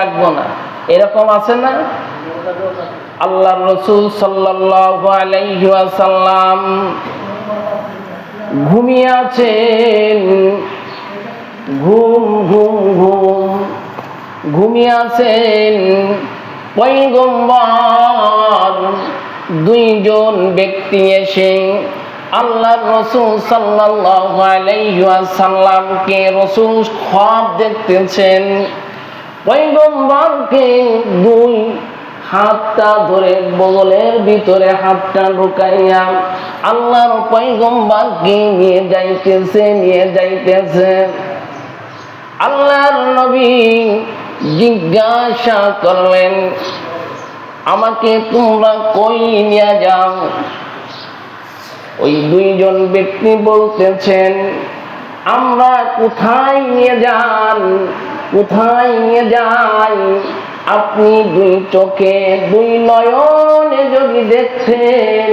রাখব না। এরকম আছে না? আল্লাহ রসুল আলাইহি ঘুমিয়ে আছেন। ঘুম ঘুম ঘুম। ঘুমিয়ে আছেন। পৈগম্বর দুইজন ব্যক্তি এসে আল্লাহ রসুল সাল্লাল্লাহু আলাইহি ওয়াসাল্লামকে রসুল খব দেখতেছেন। পৈগম্বরকে দুই হাতটা ধরে বগলের ভিতরে হাতটা ঢুকাইয়া আল্লাহর পৈগম্বরকে নিয়ে যাইতেছে নিয়ে যাইতেছে। আল্লাহর নবী জিজ্ঞাসা করলেন, আমাকে তোমরা কই নিয়ে যাও? ওই দুইজন ব্যক্তি বলতেছেন আমরা কোথায় নিয়ে যান? কোথায় নিয়ে যাই? আপনি দুই চোখে দুই নয়নে যদি দেখছেন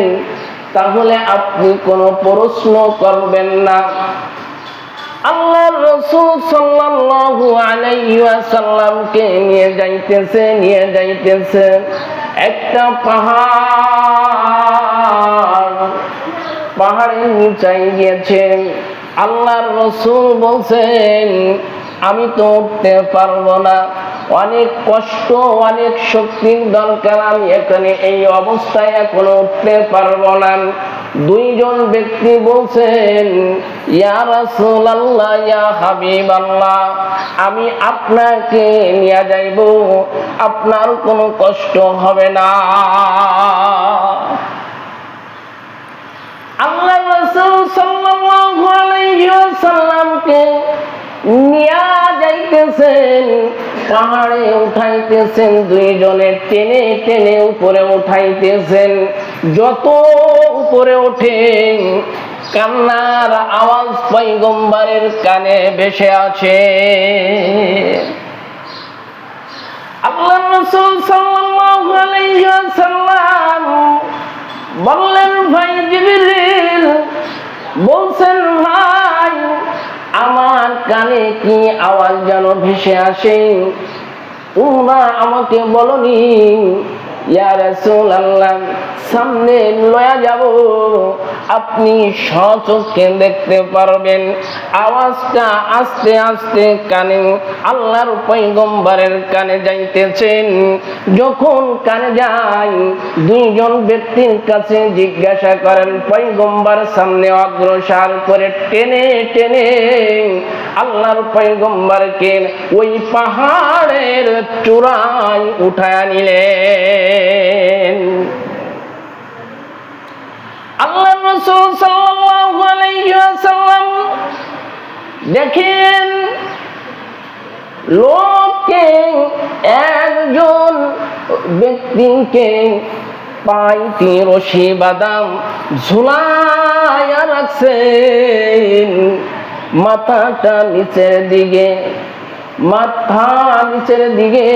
তাহলে আপনি কোনো প্রশ্ন করবেন না। আল্লাহ রসুল সাল্লাল্লাহু আলাইহি ওয়াসাল্লামকে নিয়ে যাইতেছে নিয়ে যাইতেছে একটা পাহাড়। পাহাড়ের নিচাই গিয়েছেন আল্লাহর রসুল বলছেন, আমি তো উঠতে পারব না। অনেক কষ্ট, অনেক শক্তির দরকার, আমি এখানে এই অবস্থায় এখনও উঠতে পারব না। দুইজন ব্যক্তি বলছেন আমি আপনাকে নিয়ে যাইব, আপনার কোনো কষ্ট হবে না। আল্লাহ পাহাড়ে উঠাইতেছেন টেনে টেনে উপরে উঠাইতেছেন। যত উপরে ওঠে, কান্নার আওয়াজ পৈগম্বরের কানে ভেসে আছে আল্লাহ রসুল সাল্লাল্লাহু বললেন ভাই জিবরিল, বলছেন ভাই, আমার কানে কি আওয়াজ যেন ভেসে আসে? তোমরা আমাকে বলনি সামনে লয়া যাব। আপনি সচক্ষে দেখতে পারবেন, আওয়াজটা আস্তে আস্তে কানে, আল্লাহর পৈগম্বরের কানে যাইতেছেন যখন কানে যায় দুইজন ব্যক্তির কাছে জিজ্ঞাসা করেন পৈগম্বর সামনে অগ্রসর করে টেনে টেনে আল্লাহর পৈগম্বরকে ওই পাহাড়ের চূড়ায় উঠায় নিলেন। আল্লাহ রসুল ওয়াসাল্লাম দেখেন লোককে একজন ব্যক্তিকে পাইতি রশি বাদাম ঝুলাইয়া রাখছেন। মাথাটা নিচের দিকে, মাথা নিচের দিকে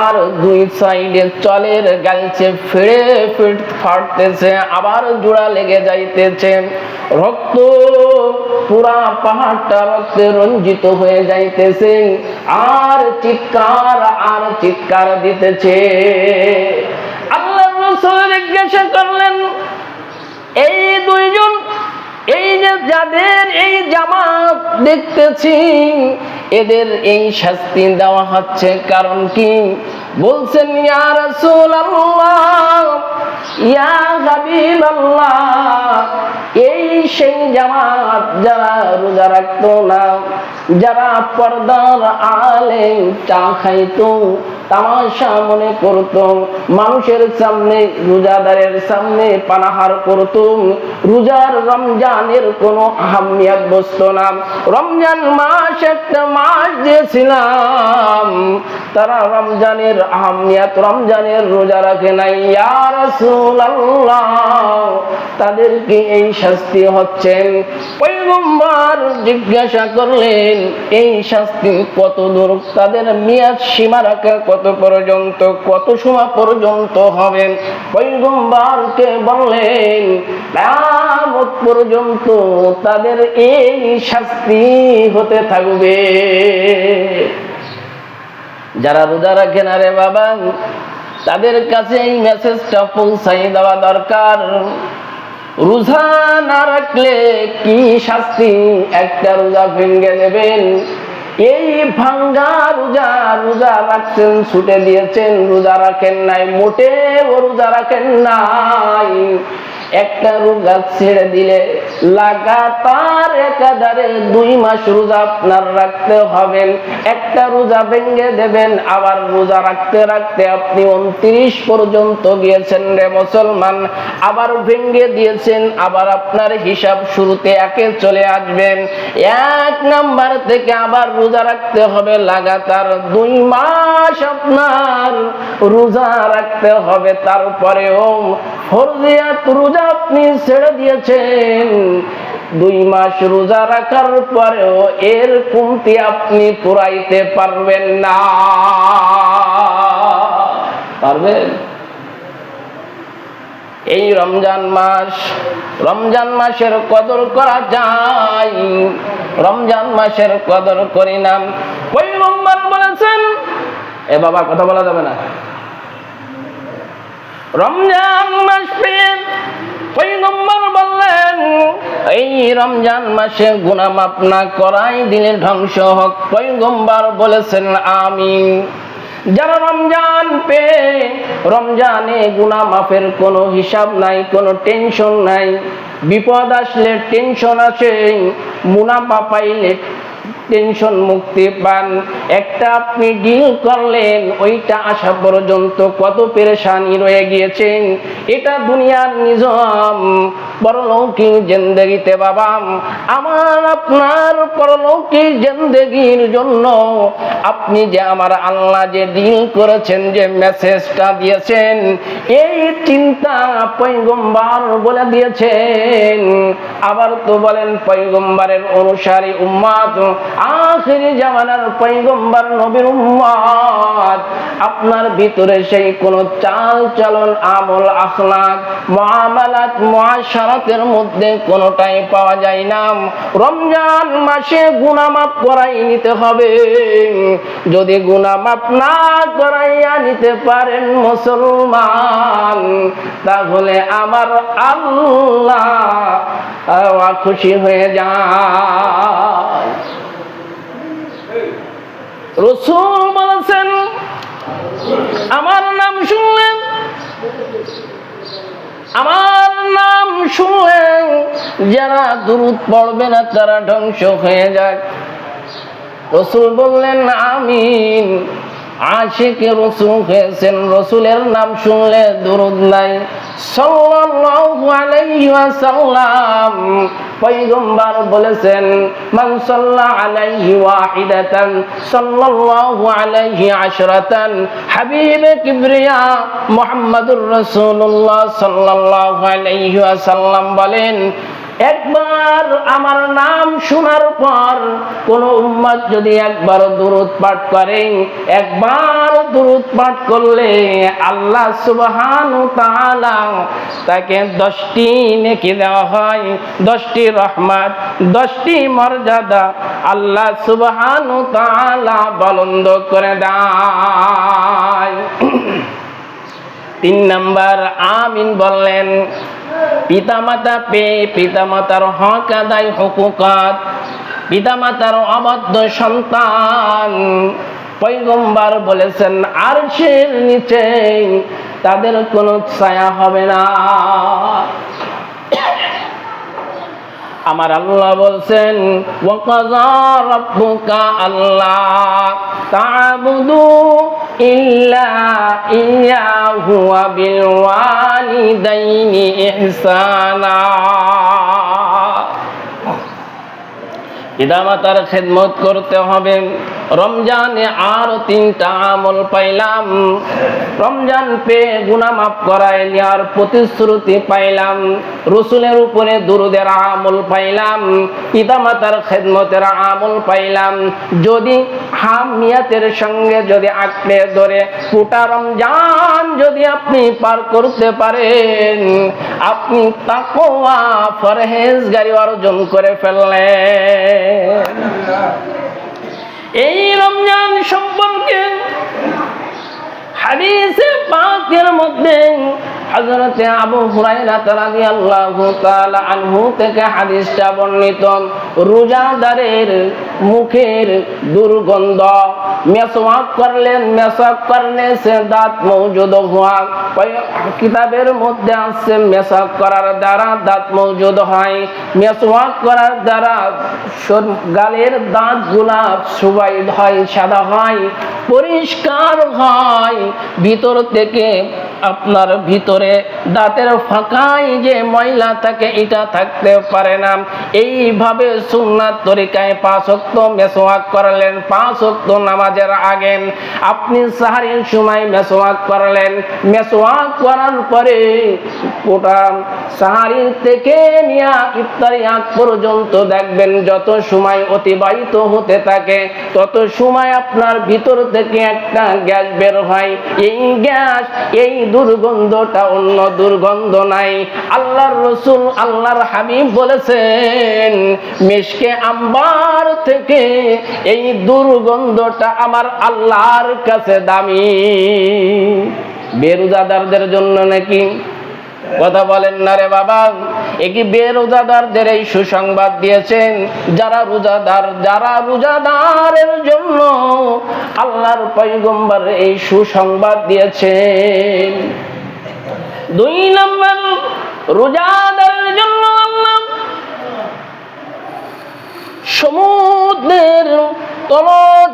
আর দুই সাইডে চলের গালছে, ফিরে ফিট ফাটতেছে, আবার জোড়া লেগে যাইতেছে। রক্ত পুরা পাহাড়টা রক্তে রঞ্জিত হয়ে যাইতেছে, আর চিৎকার আর চিৎকার দিতেছে। আল্লাহ জিজ্ঞাসা করলেন, এই দুইজন এই যে যাদের এই জামাত দেখতেছি, এদের এই শাস্তি দেওয়া হচ্ছে কারণ কি? বলছেন, ইয়া এই সেই জামাত যারা রোজা রাখতো না যারা পর্দার আলে চা খাইতো, তামাশা মনে করত, মানুষের সামনে, রোজাদারের সামনে পানাহার করত, রোজার রমজানের কোনো আহমিয়াত বসত না। রমজান মাস একটা মাস দিয়েছিলাম, তারা রমজানের আহমিয়াত, রমজানের রোজা রাখে নাই। ইয়া রাসূলুল্লাহ, তাদেরকে এই শাস্তি হচ্ছেন পয়গম্বর জিজ্ঞাসা করলেন এই শাস্তি কত দূর? তাদের মেয়াদ সীমা রাখা কত পর্যন্ত? কত সময় পর্যন্ত হবে? পয়গম্বরকে বললেন পর্যন্ত তাদের এই শাস্তি হতে থাকবে। যারা রোজা রাখেন আরে বাবা, তাদের কাছে এই মেসেজটা পৌঁছাই দেওয়া দরকার। রোজা না রাখলে কি শাস্তি? একটা রোজা ভেঙে দেবেন এই ভাঙ্গা রোজা রোজা রাখছেন, ছুটে দিয়েছেন, রোজা রাখেন নাই মোটে ও রোজা রাখেন নাই। একটা রোজা ছেড়ে দিলে লাগাতার একাধারে দুই মাস রোজা আপনার রাখতে হবে। একটা রোজা ভেঙে দেবেন, আবার রোজা রাখতে রাখতে আপনি উনত্রিশ পর্যন্ত গিয়েছেন রে মুসলমান। আবার ভেঙে দিয়েছেন, আবার আপনার হিসাব শুরুতে একে চলে আসবেন। এক নাম্বার থেকে আবার রোজা রাখতে হবে, লাগাতার দুই মাস আপনার রোজা রাখতে হবে। তারপরেও ফরজিয়াত রোজা আপনি ছেড়ে দিয়েছেন। দুই মাস রোজা রাখার পরেও এর কমতি আপনি পুরাইতে পারবেন না। পারবেন? এই রমজান মাস, রমজান মাসের কদর করা যায়। রমজান মাসের কদর করি না। বলেছেন, এ বাবা, কথা বলা যাবে না। রমজান মাস পেয়ে পৈগম্বর বললেন, এই রমজান মাসে গুনাহ মাপ না করাই দিলে ধ্বংস হোক। পৈগম্বর বলেছেন, আমিন। যারা রমজান পেয়ে রমজানে গুনাহ মাফের কোনো হিসাব নাই, কোনো টেনশন নাই, বিপদ আসলে টেনশন আছে মুনাফা পাইলে টেনশন মুক্তি পান। একটা আপনি ডিল করলেন, ওইটা আসা পর্যন্ত কত পেরেশানি রয়ে গিয়েছেন এটা দুনিয়ার নিজাম পরলৌকিক জিন্দগিতে বাবা। আমার আপনার পরলৌকিক জিন্দগির জন্য আপনি যে আমার আল্লাহ যে ডিল করেছেন, যে মেসেজটা দিয়েছেন, এই চিন্তা পৈগম্বার বলে দিয়েছেন। আবার তো বলেন পৈগম্বারের অনুসারী উম্মাদ আপনার ভিতরে সেই কোন চাল চলন, আমল, আখলাক মুআমালাত মুআশারাতের মধ্যে কোনটাই পাওয়া যায় না। রমজান মাসে গুনাহ করাই নিতে হবে। যদি গুনাহ না করাইয়া নিতে পারেন মুসলমান, তাহলে আমার আল্লাহ খুশি হয়ে যায়। রসুল বলেছেন, আমার নাম শুনলেন, আমার নাম শুনে যারা দূরত পড়বে না, তারা ধ্বংস হয়ে যায়। রসুল বললেন, আমিন। আশিকে রসুল হয়েছেন, রসুলের নাম শুনলে দুরুদ নাই। সাল্লাল্লাহু আলাইহি ওয়াসাল্লাম পয়গম্বর বলেছেন, মান সাল্লা আলাইহি ওয়াহিদাতান, সাল্লাল্লাহু আলাইহি আশরাতান, হাবিবে কিবরিয়া মুহাম্মাদুর রাসূলুল্লাহ সাল্লাল্লাহু আলাইহি ওয়াসাল্লাম বলেন একবার আমার নাম শোনার পর কোন উম্মত যদি একবার দুরুদ পাঠ করে, একবার দুরুদ পাঠ করলে আল্লাহ সুবহান তাকে দশটি নেকি দেওয়া হয়। দশটি রহমত, দশটি মর্যাদা আল্লাহ সুবহান তালা বলন্দ করে দেয়। তিন নাম্বার আমিন বললেন পিতামাতা পেয়ে পিতামাতার হক আদায় হকুকাত, পিতামাতার অবাধ্য সন্তান। পৈগম্বার বলেছেন সে নিচে তাদের কোনো ছায়া হবে না। আমার আল্লাহ বলছেন ওয়াকাযা রাব্বুকা আল্লাহ তা'বুদু ইল্লা ইয়াহু ওয়া বিল ওয়ালিদাইনি ইহসানা পিতামাতার খেদমত করতে হবে। রমজানে আরও তিনটা আমল পাইলাম। রমজান পেয়ে গুনাহ মাফ করায় নেওয়ার প্রতিশ্রুতি পাইলাম। রসুলের উপরে দুরুদের আমল পাইলাম। পিতামাতার খেদমতের আমল পাইলাম। যদি হামিয়াতের সঙ্গে যদি আঁকড়ে ধরে গোটা রমজান যদি আপনি পার করতে পারেন, আপনি তাকওয়া, ফরহেজগারি অর্জন করে ফেললেন। এই রমজান সম্পর্কে মধ্যে হযরতে আবু হুরায়রা রাদিয়াল্লাহু থেকে হাদিসটা বর্ণিত। রোজাদারের মুখের দুর্গন্ধ, মেসওয়াক করলেন, মেসওয়াক করলে সে দাঁত মৌজুদ হওয়া কিতাবের মধ্যে আছে, মেসওয়াক করার দ্বারা দাঁত মৌজুদ হয়। মেসওয়াক করার দ্বারা গালের দাঁতগুলা সুবাইদ হয়, সাদা হয়, পরিষ্কার হয়। ভিতর থেকে আপনার ভিতরে দাঁতের ফাঁকায় যে ময়লা থাকে, এটা থাকতে পারে না। এইভাবে সুন্নাত তরিকায় পাঁচ অক্ত মেসোয়াক করলেন, পাঁচ অক্ত নামাজের আগে আপনি সাহারির সময় মেসোয়াক করলেন। মেসোয়াক করার পরে ওটা সাহারির থেকে নিয়ে ইফতারি আগ পর্যন্ত দেখবেন, যত সময় অতিবাহিত হতে থাকে, তত সময় আপনার ভিতর থেকে একটা গ্যাস বের হয়। এই গ্যাস, এই দুর্গন্ধটা, অন্য দুর্গন্ধ নাই। আল্লাহর রসুল, আল্লাহর হাবিব বলেছেন, মিশকে আম্বার থেকে এই দুর্গন্ধটা আমার আল্লাহর কাছে দামি। বেরুদাদারদের জন্য নাকি কথা বলেন না রে বাবা। একই বেরোজাদারদের এই সুসংবাদ দিয়েছেন। যারা রোজাদার, যারা রোজাদারের জন্য আল্লাহর পৈগম্বর এই সুসংবাদ দিয়েছেন। দুই নম্বর, রোজাদারের জন্য আল্লাহ সমুদ্রের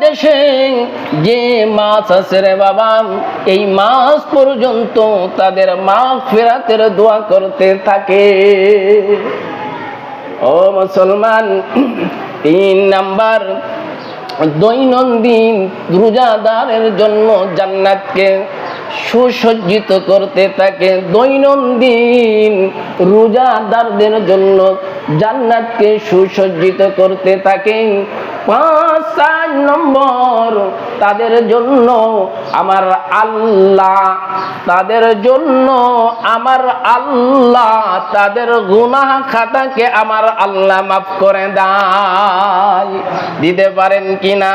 তলদেশে যে মাছ আছে রে বাবা, এই মাছ পর্যন্ত তাদের মা ফেরাতের দোয়া করতে থাকে। ও মুসলমান, তিন নাম্বার, দৈনন্দিন রোজাদারের জন্য জান্নাতকে সুসজ্জিত করতে থাকে। দৈনন্দিন রোজাদারদের জন্য জান্নাতকে সুসজ্জিত করতে থাকে। পাঁচ চার নম্বর। তাদের জন্য আমার আল্লাহ, তাদের জন্য আমার আল্লাহ, তাদের গুনাহ খাতাকে আমার আল্লাহ মাফ করে দেয়। দিতে পারেন কিনা?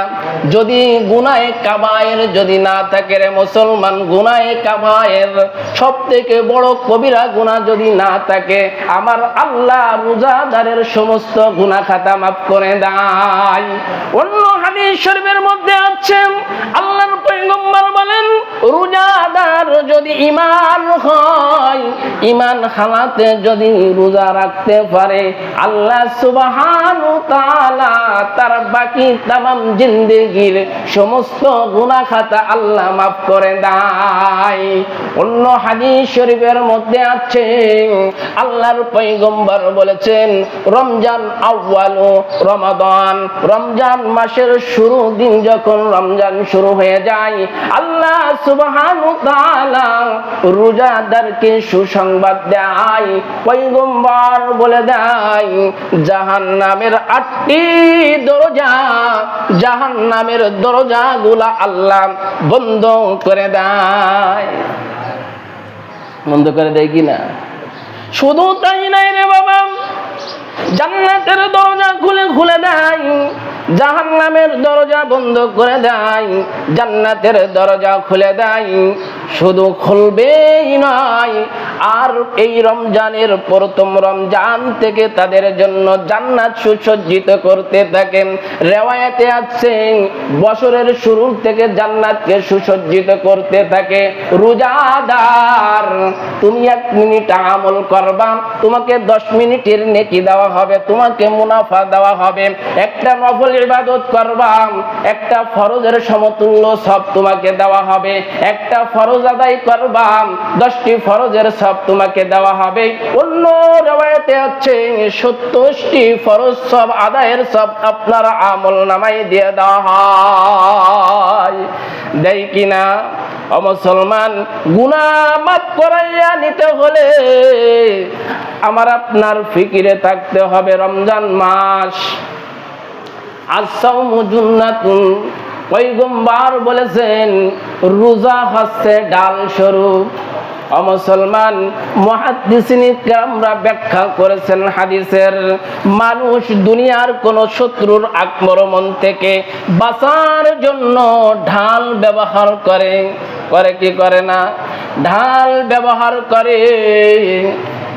যদি গুনায় কাবায়ের যদি না থাকে রে মুসলমান গুনায় কাবায়ের সব থেকে বড় কবিরা গুনাহ যদি না থাকে, আমার আল্লাহ রোজাদারের সমস্ত গুনাহ খাতা মাফ করে দেয়। অন্য হাদিস শরীফের মধ্যে আছে, আল্লাহর পয়গম্বর বলেন, রোজাদার যদি ইমান হয় ইমান হালাতে যদি রোজা রাখতে পারে, আল্লাহ সুবহানাহু তাআলা তার বাকি তামাম জিন্দেগির সমস্ত গুনাহ খাতা আল্লাহ মাফ করে দেয়। অন্য হাদিস শরীফের মধ্যে আছে, আল্লাহর পয়গম্বর বলেছেন, রমজান আউয়ালু রমাদান রমজান মাসের শুরু দিন যখন রমজান শুরু হয়ে যায়, আল্লাহ সুবহানাহু তাআলা রোজাদারকে সুসংবাদ দেয়, পয়গম্বর বলে দেয়, জাহান্নামের আটটি দরজা, জাহান্নামের দরজাগুলা আল্লাহ বন্ধ করে দেয়। বন্ধ করে দেয় কিনা শুধু তাই নাই রে বাবা, জান্নাতের দরজা খুলে খুলে দেয় জাহান্নামের দরজা বন্ধ করে দেয় জান্নাতের দরজা খুলে দেয়। শুধু খুলবেই নয় আর এই রমজানের প্রথম রমজান থেকে তাদের জন্য জান্নাত সুসজ্জিত করতে থাকেন। রেওয়ায়াতে আছে, বছরের শুরুর থেকে জান্নাতকে সুসজ্জিত করতে থাকে। রোজাদার, তুমি এক মিনিট আমল করবা, তোমাকে দশ মিনিটের নেকি দেওয়া হবে, তোমাকে মুনাফা দেওয়া হবে। একটা নফল ইবাদত করবা, একটা ফরজের সমতুল্য সব তোমাকে দেওয়া হবে। একটা ফরজ আদায় করবা, দশটি ফরজের সব তোমাকে দেওয়া হবে। অন্য রেওয়ায়তে আছে, সত্তরটি ফরজ সব, আদায়ের সব আপনার আমল নামাই দিয়ে দেওয়া হয়। দেয় কিনা? ও মুসলমান গুনা মাফ করাইয়া নিতে হলে আমার আপনার ফিকিরে থাকতে হবে রমজান মাস। আসাউমু জুন্নাতুন পৈগম্বার বলেছেন, রোজা হচ্ছে ডাল স্বরূপ। ব্যাখ্যা করেছেন হাদিসের, মানুষ দুনিয়ার কোন শত্রুর আক্রমণ থেকে বাঁচার জন্য ঢাল ব্যবহার করে। করে কি করে না? ঢাল ব্যবহার করে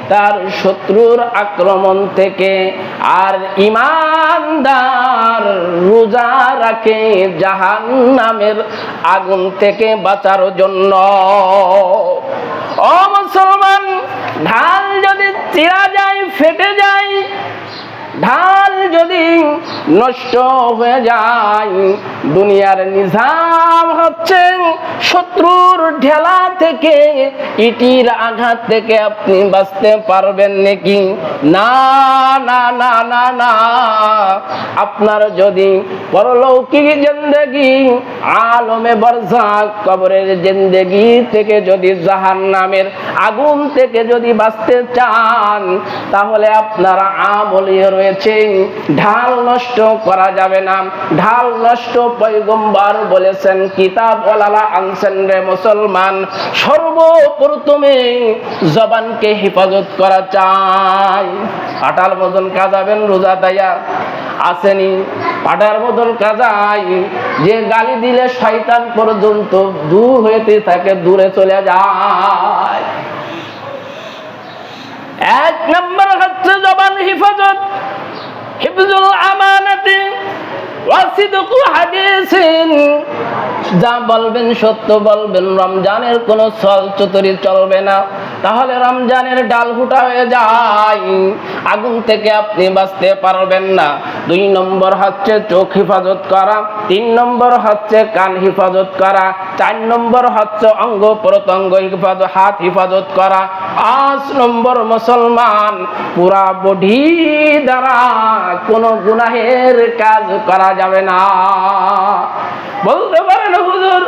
তার শত্রুর আক্রমণ থেকে আর ইমানদার রোজা রাখে জাহান নামের আগুন থেকে বাঁচার জন্য। ও মুসলমান, ঢাল যদি চিরা যায়, ফেটে যায় ঢাল যদি নষ্ট হয়ে যায়, দুনিয়ার নিজাম হচ্ছে শত্রুর ঢেলা থেকে, ইটির আঘাত থেকে আপনি বাঁচতে পারবেন নাকি? না না না না না। আপনার যদি পরলৌকিক জিন্দগি, আলমে বরজাক কবরের জিন্দগি থেকে যদি জাহান নামের আগুন থেকে যদি বাঁচতে চান, তাহলে আপনার আমলিয়ে রয়েছে ঢাল নষ্ট করা যাবে না। ঢাল নষ্ট পৈগম্বার বলেছেন কিতাব ওলালা আনছেন রে মুসলমান, সর্বপ্রথমে জবানকে হেফাজত করা চাই। আটাল মতন কাজাবেন রোজা দায়া আসেনি। পাটার বদল কাজাই, যে গালি দিলে শয়তান পর্যন্ত দূর হইতে থাকে, দূরে চলে যায়। এক নম্বর হচ্ছে জবান হিফাজত। হিফজুল আমানাতি ওয়াসিদকু হাদিসিন। যা বলবেন সত্য বলবেন, রমজানের কোনো চল চতুরি চলবে না। তাহলে রমজানের ডাল ফুটা হয়ে যায়। আগুন থেকে আপনি বাঁচতে পারবেন না। দুই নম্বর হচ্ছে চোখ হেফাজত করা, তিন নম্বর হচ্ছে কান হেফাজত করা, চার নম্বর হচ্ছে অঙ্গ প্রত্যঙ্গ হেফাজত হাত হেফাজত করা। পাঁচ নম্বর মুসলমান পুরা বডি দ্বারা কোনো গুনাহের কাজ করা যাবে না। বলতে পারেন হুজুর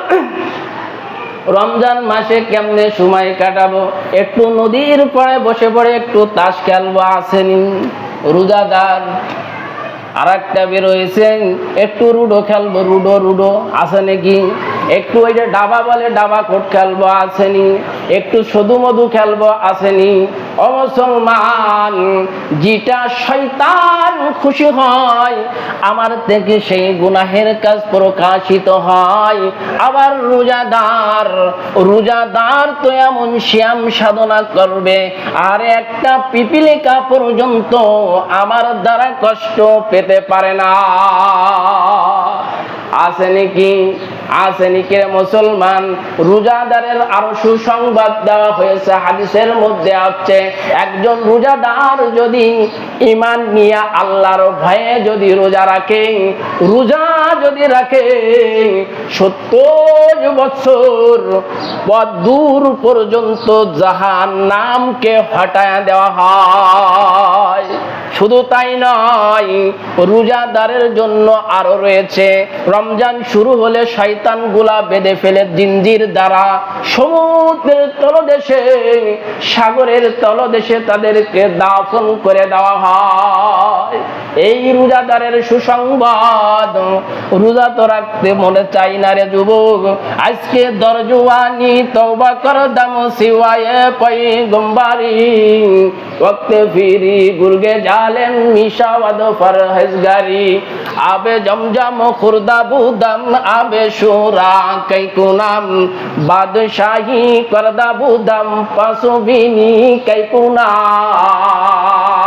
রমজান মাসে কেমনে সময় কাটাবো? একটু নদীর পরে বসে পড়ে একটু তাস খেলব আসেনি রোজাদার আর একটা বেরোয়েছেন একটু রুডো খেলব, রুডো রুডো, আছে নাকি? একটু ওই যে ডাবা বলে ডাবা কোট খেলব আসেনি একটু সদু মধু খেলব আসেনি ও যেটা শয়তান খুশি হয়, আমার থেকে সেই গুনাহের কাজ প্রকাশিত হয়। আবার রোজাদার রোজাদার তো এমন শ্যাম সাধনা করবে, আর একটা পিপিলিকা পর্যন্ত আমার দ্বারা কষ্ট পেতে পারে না। আছে নাকি? আছে নাকি মুসলমান? রোজাদারের আরও সুসংবাদ দেওয়া হয়েছে, হাদিসের মধ্যে আছে। একজন রোজাদার যদি ইমান নিয়ে আল্লাহর ভয়ে যদি রোজা রাখে, রোজা যদি রাখে, সত্তর বছর দূর পর্যন্ত জাহান নামকে হটায় দেওয়া হয়। শুধু তাই নয়, রোজাদারের জন্য আরও রয়েছে, রমজান শুরু হলে শয়তানগুলা বেঁধে ফেলে জিঞ্জির দ্বারা সমুদ্রের তলদেশে সাগরের তলদেশে তাদেরকে দাফন করে দেওয়া হয়। এই রোজাদারের সুসংবাদ রোজা তো রাখতে মনে চাই না রে যুবক। আজকে দরজুয়ানি তওবা কর দাম সিওয়ায়ে পয়গম্বারি। ওয়াক্তে ফিরি গুরগে জালেন মিশাওয়াদ ফরহেজগারি আবে জমজম খুরদা বুদম আবে সুরা কাই কুনাম বাদশাহী করদা বুদম পাশুবিনি কাই কুনাম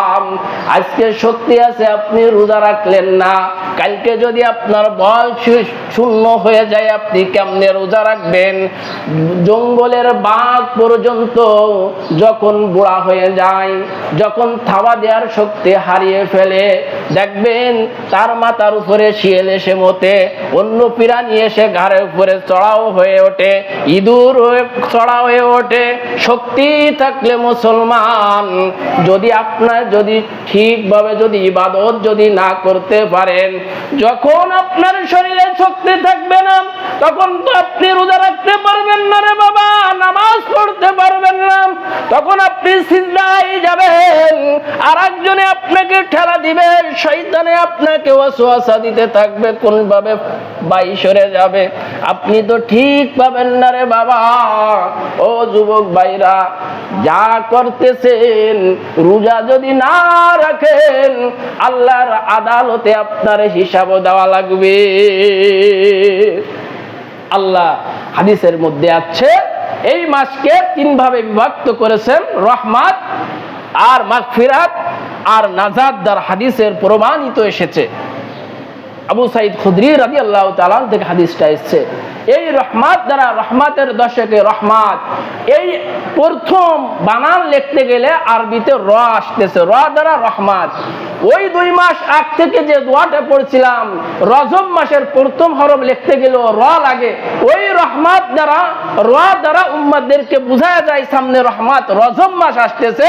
আজকে শক্তি আছে, আপনি রোজা রাখলেন না। কালকে যদি আপনার বয়স শূন্য হয়ে যায়, আপনি কেমনে রোজা রাখবেন? জঙ্গলের বাঘ পর্যন্ত যখন বুড়া হয়ে যায়, যখন থাবা দেওয়ার শক্তি হারিয়ে ফেলে দেখবেন তার মাথার উপরে শিয়াল এসে মতে, অন্য প্রাণী এসে ঘাড়ের উপরে চড়াও হয়ে ওঠে, ইঁদুর হয়ে চড়া হয়ে ওঠে। শক্তি থাকলে মুসলমান, যদি আপনার যদি ঠিকভাবে যদি ইবাদত যদি না করতে পারেন, যখন আপনার শরীরে শক্তি থাকবে না, তখন তো আপনি রোজা রাখতে পারবেন না রে বাবা, নামাজ পড়তে পারবেন না। তখন আপনি সিজদায় যাবেন আর একজনে আপনাকে ঠেলা দিবে শয়তানে আপনাকে ওয়াসওয়াসা দিতে থাকবে কোন ভাবে বাই সরে যাবে। আপনি তো ঠিক পাবেন না রে বাবা। ও যুবক ভাইরা, যা করতেছেন, রোজা যদি না রাখেন, আল্লাহর আদালতে আপনার হিসাব দেওয়া লাগবে। আল্লাহ হাদিসের মধ্যে আছে, এই মাসকে তিন ভাবে বিভক্ত করেছেন, রহমাত আর মাগফিরাত। আর নাজাদ দ্বার হাদিসের প্রমাণিত এসেছে। আবু সাইদ খুদরি রাজি আল্লাহ তালান থেকে হাদিসটা এসছে। এই রহমাত দ্বারা রহমাতের দশকে রহমাত, এই প্রথম বানান লিখতে গেলে আরবিতে র আসতেছে। র দ্বারা রহমাত। ওই দুই মাস আগ থেকে যে দোয়াটা পড়ছিলাম, রজব মাসের প্রথম হরফ লিখতে গেলেও র লাগে। ওই রহমাত দ্বারা, র দ্বারা উম্মাদেরকে বোঝা যায় সামনে রহমাত। রজব মাস আসতেছে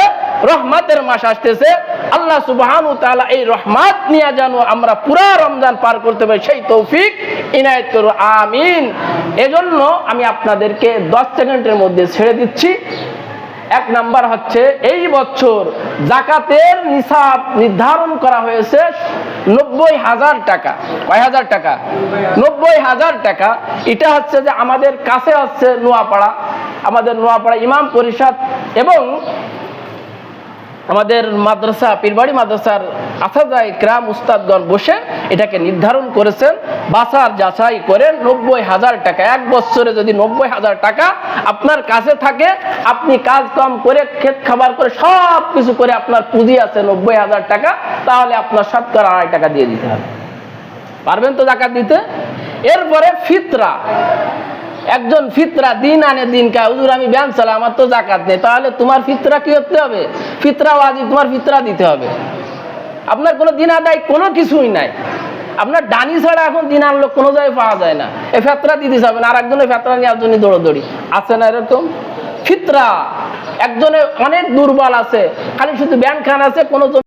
রহমাতের মাস আসতেছে। আল্লাহ সুবহানু তাআলা এই রহমাত নিয়ে জানো আমরা পুরা রমজান পার করতে পারি, সেই তৌফিক ইনায়েত করো আমিন। এজন্য আমি আপনাদেরকে দশ সেকেন্ডের মধ্যে ছেড়ে দিচ্ছি। এক নাম্বার হচ্ছে, এই বছর জাকাতের নিসাব নির্ধারণ করা হয়েছে নব্বই হাজার টাকা। কয় হাজার টাকা? নব্বই হাজার টাকা। এটা হচ্ছে যে আমাদের কাছে হচ্ছে নোয়াপাড়া। আমাদের নোয়াপাড়া ইমাম পরিষদ এবং আমাদের মাদ্রাসা, পীরবাড়ি মাদ্রাসার আসাদাই ক্রাম উস্তাদগণ বসে এটাকে নির্ধারণ করেছেন। বাসার যাচাই করে নব্বই হাজার টাকা, এক বছরে যদি নব্বই হাজার টাকা আপনার কাছে থাকে, আপনি কাজ কম করে ক্ষেত খাবার করে, সব কিছু করে আপনার পুঁজি আছে নব্বই হাজার টাকা, তাহলে আপনার শতকরা আড়াই টাকা দিয়ে দিতে হবে। পারবেন তো জাকাত দিতে? এরপরে ফিতরা। একজন ফিতরা দিন আনে দিন খায়। হুজুর, আমি ব্যায়াম চালাই আমার তো জাকাত নেই। তাহলে তোমার ফিতরা কি করতে হবে? ফিতরা ওয়াজি তোমার ফিতরা দিতে হবে। আপনার কোনো দিন আদায়, কোনো কিছুই নাই। আপনার ডানি ছাড়া এখন দিন আনলো, কোনো জায়গায় পাওয়া যায় না। এ ফেতরা দিতে হবে না আর একজনের ফেতরা নেওয়ার জন্য দৌড়দৌড়ি। আছে না এরকম? ফিতরা। একজনের অনেক দুর্বল আছে, খালি শুধু ব্যাংক খান আছে, কোনো